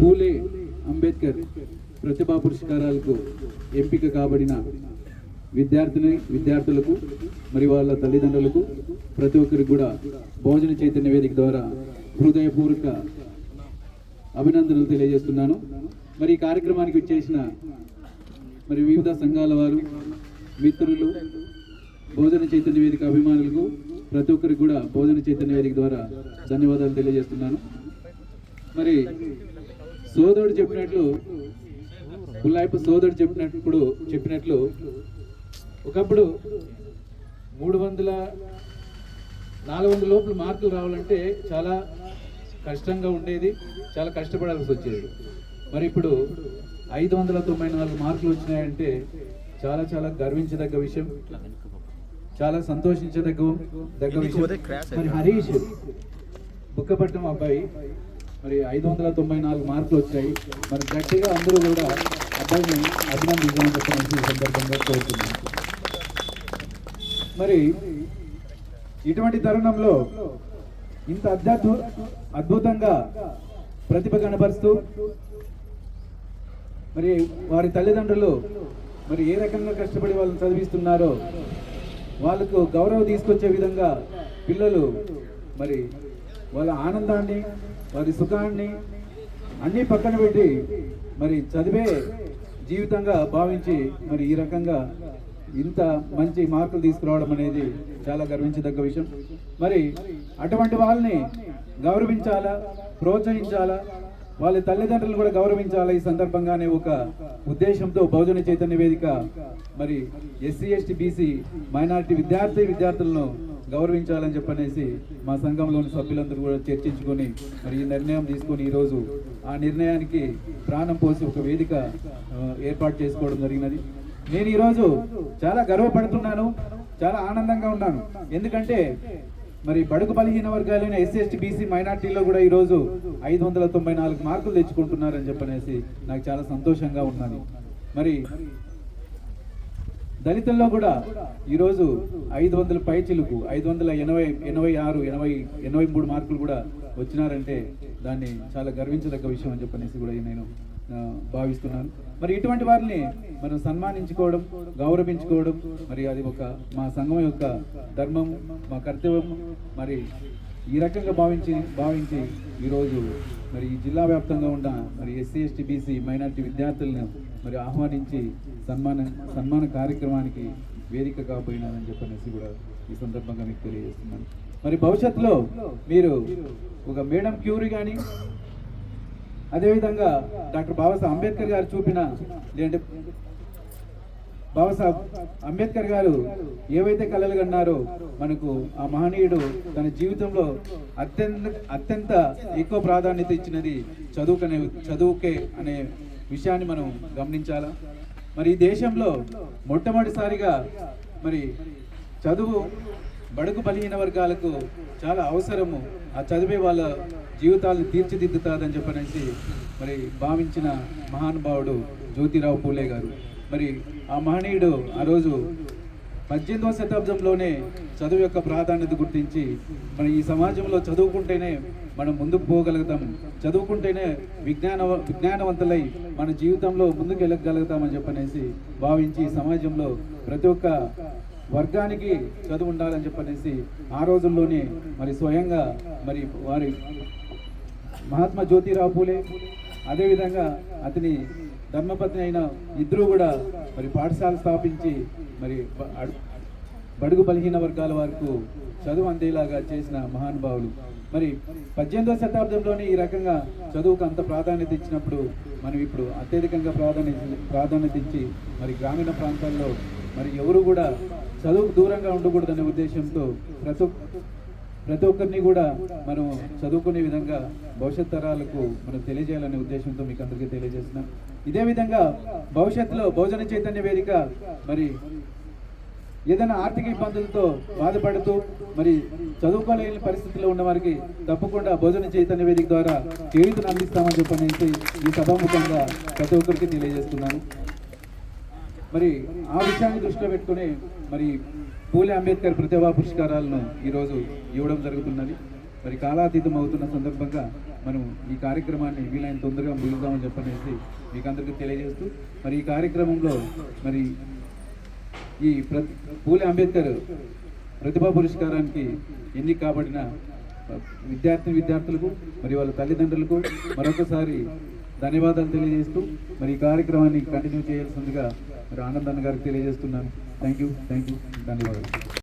పూలే అంబేద్కర్ ప్రతిభా పురస్కారాలకు ఎంపిక కాబడిన విద్యార్థిని విద్యార్థులకు మరి వాళ్ళ తల్లిదండ్రులకు ప్రతి ఒక్కరికి కూడా భోజన చైతన్య వేదిక ద్వారా హృదయపూర్వక అభినందనలు తెలియజేస్తున్నాను. మరి ఈ కార్యక్రమానికి వచ్చేసిన మరి వివిధ సంఘాల వారు మిత్రులు భోజన చైతన్య వేదిక అభిమానులకు ప్రతి ఒక్కరికి కూడా భోజన చైతన్య వేదిక ద్వారా ధన్యవాదాలు తెలియజేస్తున్నాను. మరి సోదరుడు చెప్పినట్లు పుల్లాయప్ప సోదరుడు చెప్పినప్పుడు చెప్పినట్లు ఒకప్పుడు మూడు వందల నాలుగు వందల లోపల మార్కులు రావాలంటే చాలా కష్టంగా ఉండేది చాలా కష్టపడాల్సి వచ్చేది. మరి ఇప్పుడు ఐదు వందల తొంభై నాలుగు మార్కులు వచ్చినాయంటే చాలా చాలా గర్వించదగ్గ విషయం చాలా సంతోషించదగ్గ దగ్గ విషయం. మరి హరీష్ బుక్కపట్నం అబ్బాయి మరి ఐదు వందల తొంభై నాలుగు మార్కులు వచ్చాయి. మరి గట్టిగా అందరూ కూడా అబ్బాయిని అభినందించాలని చెప్పి ఈ సందర్భంగా కోరుతున్నాను. మరి ఇటువంటి తరుణంలో ఇంత అద్భుత అద్భుతంగా ప్రతిభ కనపరుస్తూ మరి వారి తల్లిదండ్రులు మరి ఏ రకంగా కష్టపడి వాళ్ళని చదివిస్తున్నారో వాళ్ళకు గౌరవం తీసుకొచ్చే విధంగా పిల్లలు మరి వాళ్ళ ఆనందాన్ని వారి సుఖాన్ని అన్నీ పక్కన పెట్టి మరి చదివే జీవితంగా భావించి మరి ఈ రకంగా ఇంత మంచి మార్కులు తీసుకురావడం అనేది చాలా గర్వించదగ్గ విషయం. మరి అటువంటి వాళ్ళని గౌరవించాలా? ప్రోత్సహించాలా? వాళ్ళ తల్లిదండ్రులు కూడా గౌరవించాలా? ఈ సందర్భంగానే ఒక ఉద్దేశంతో బహుజన చైతన్య వేదిక మరి ఎస్సీ ఎస్టీ బీసీ మైనారిటీ విద్యార్థి విద్యార్థులను గౌరవించాలని చెప్పనేసి మా సంఘంలోని సభ్యులందరూ కూడా చర్చించుకొని మరి ఈ నిర్ణయం తీసుకొని ఈరోజు ఆ నిర్ణయానికి ప్రాణం పోసి ఒక వేదిక ఏర్పాటు చేసుకోవడం జరిగినది. నేను ఈరోజు చాలా గర్వపడుతున్నాను చాలా ఆనందంగా ఉన్నాను. ఎందుకంటే మరి బడుగు బలహీన వర్గాలైన ఎస్సీ బీసీ మైనార్టీలో కూడా ఈరోజు ఐదు వందల తొంభై నాలుగు మార్కులు తెచ్చుకుంటున్నారని చెప్పనేసి నాకు చాలా సంతోషంగా ఉన్నాను మరి దళితుల్లో కూడా ఈరోజు ఐదు వందల పైచిలకు ఐదు వందల ఎనభై ఎనభై ఆరు ఎనభై ఎనభై మూడు మార్కులు కూడా వచ్చినారంటే దాన్ని చాలా గర్వించదగ్గ విషయం అని చెప్పనేసి కూడా నేను భావిస్తున్నాను. మరి ఇటువంటి వారిని మనం సన్మానించుకోవడం గౌరవించుకోవడం మరి అది ఒక మా సంఘం యొక్క ధర్మం మా కర్తవ్యం. మరి ఈ రకంగా భావించి భావించి ఈరోజు మరి ఈ జిల్లా వ్యాప్తంగా ఉన్న మరి ఎస్సీ ఎస్టీ బీసీ మైనార్టీ విద్యార్థులను మరి ఆహ్వానించి సన్మాన సన్మాన కార్యక్రమానికి వేదిక కాబోయినానని చెప్పనేసి కూడా ఈ సందర్భంగా మీకు తెలియజేస్తున్నాను. మరి భవిష్యత్తులో మీరు ఒక మేడం క్యూరీ కానీ అదేవిధంగా డాక్టర్ బాబాసాహెబ్ అంబేద్కర్ గారు చూపిన లేదంటే బాబాసాహెబ్ అంబేద్కర్ గారు ఏవైతే కళలు కన్నారో మనకు ఆ మహనీయుడు తన జీవితంలో అత్యంత అత్యంత ఎక్కువ ప్రాధాన్యత ఇచ్చినది చదువుకనే చదువుకే అనే విషయాన్ని మనం గమనించాలా? మరి ఈ దేశంలో మొట్టమొదటిసారిగా మరి చదువు బడుగు బలహీన వర్గాలకు చాలా అవసరము. ఆ చదివే వాళ్ళ జీవితాలను తీర్చిదిద్దుతుందని చెప్పనేసి మరి భావించిన మహానుభావుడు జ్యోతిరావు పూలే గారు. మరి ఆ మహనీయుడు ఆ రోజు పద్దెనిమిదవ శతాబ్దంలోనే చదువు యొక్క ప్రాధాన్యత గుర్తించి మన ఈ సమాజంలో చదువుకుంటేనే మనం ముందుకు పోగలుగుతాం. చదువుకుంటేనే విజ్ఞాన విజ్ఞానవంతులై మన జీవితంలో ముందుకు వెళ్ళగలుగుతామని చెప్పనేసి భావించి ఈ సమాజంలో ప్రతి ఒక్క వర్గానికి చదువు ఉండాలని చెప్పనేసి ఆ రోజుల్లోనే మరి స్వయంగా మరి వారి మహాత్మా జ్యోతిరావు పూలే అదేవిధంగా అతని ధర్మపత్ని అయిన ఇద్దరు కూడా మరి పాఠశాల స్థాపించి మరి బడుగు బలహీన వర్గాల వరకు చదువు అందేలాగా చేసిన మహానుభావులు. మరి పద్దెనిమిదవ శతాబ్దంలోనే ఈ రకంగా చదువుకు అంత ప్రాధాన్యత ఇచ్చినప్పుడు మనం ఇప్పుడు అత్యధికంగా ప్రాధాన్యత ప్రాధాన్యత ఇచ్చి మరి గ్రామీణ ప్రాంతాల్లో మరి ఎవరు కూడా చదువుకు దూరంగా ఉండకూడదనే ఉద్దేశంతో ప్రతి ప్రతి ఒక్కరిని కూడా మనం చదువుకునే విధంగా భవిష్యత్ తరాలకు మనం తెలియజేయాలనే ఉద్దేశంతో మీకు అందరికీ తెలియజేస్తున్నాం. ఇదే విధంగా భవిష్యత్తులో భోజన చైతన్య వేదిక మరి ఏదైనా ఆర్థిక ఇబ్బందులతో బాధపడుతూ మరి చదువుకోలేని పరిస్థితిలో ఉన్న వారికి తప్పకుండా భోజన చైతన్య వేదిక ద్వారా చేయుతను అందిస్తామని చెప్పనేసి ఈ సభాముఖంగా ప్రతి ఒక్కరికి తెలియజేస్తున్నాను. మరి ఆ విషయాన్ని దృష్టిలో పెట్టుకుని మరి పూలే అంబేద్కర్ ప్రతిభా పురస్కారాలను ఈరోజు ఇవ్వడం జరుగుతున్నది. మరి కాలాతీతం అవుతున్న సందర్భంగా మనం ఈ కార్యక్రమాన్ని వీలైన తొందరగా ముగిద్దామని చెప్పనేసి మీకు అందరికీ తెలియజేస్తూ మరి ఈ కార్యక్రమంలో మరి ఈ ప్ర పూలే అంబేద్కర్ ప్రతిభా పురస్కారానికి ఎన్ని కాబడిన విద్యార్థి విద్యార్థులకు మరి వాళ్ళ తల్లిదండ్రులకు మరొకసారి ధన్యవాదాలు తెలియజేస్తూ మరి ఈ కార్యక్రమాన్ని కంటిన్యూ చేయాల్సిందిగా మరి ఆనంద్ అన్న గారికి తెలియజేస్తున్నాను. థ్యాంక్ యూ థ్యాంక్ యూ ధన్యవాదాలు.